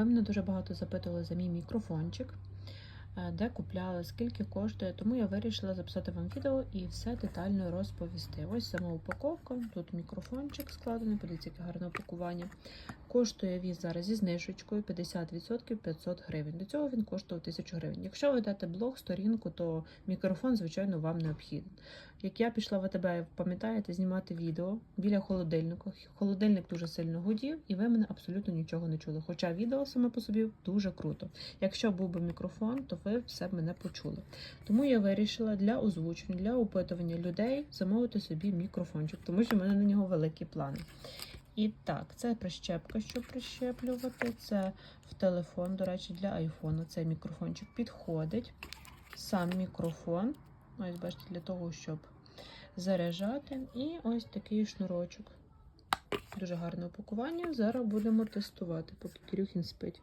Ви мене дуже багато запитували за мій мікрофончик, е, де купляли, скільки коштує. Тому я вирішила записати вам відео і все детально розповісти. Ось сама упаковка. Тут мікрофончик складений, подивіться, яке гарне упакування. Коштує він зараз зі знижечкою 50% 500 гривень. До цього він коштував 1000 гривень. Якщо ви ведете блог, сторінку, то мікрофон, звичайно, вам необхідний. Як я пішла в АТБ, пам'ятаєте, знімати відео біля холодильника. Холодильник дуже сильно гудів, і ви мене абсолютно нічого не чули. Хоча відео саме по собі дуже круто. Якщо був би мікрофон, то ви все б мене почули. Тому я вирішила для озвучення, для опитування людей замовити собі мікрофончик, тому що в мене на нього великі плани. І так, це прищепка, щоб прищеплювати. Це в телефон, до речі, для айфону. Цей мікрофончик підходить. Сам мікрофон. Ось, бачите, для того, щоб заряджати. І ось такий шнурочок. Дуже гарне упакування. Зараз будемо тестувати, поки Кирюхін спить.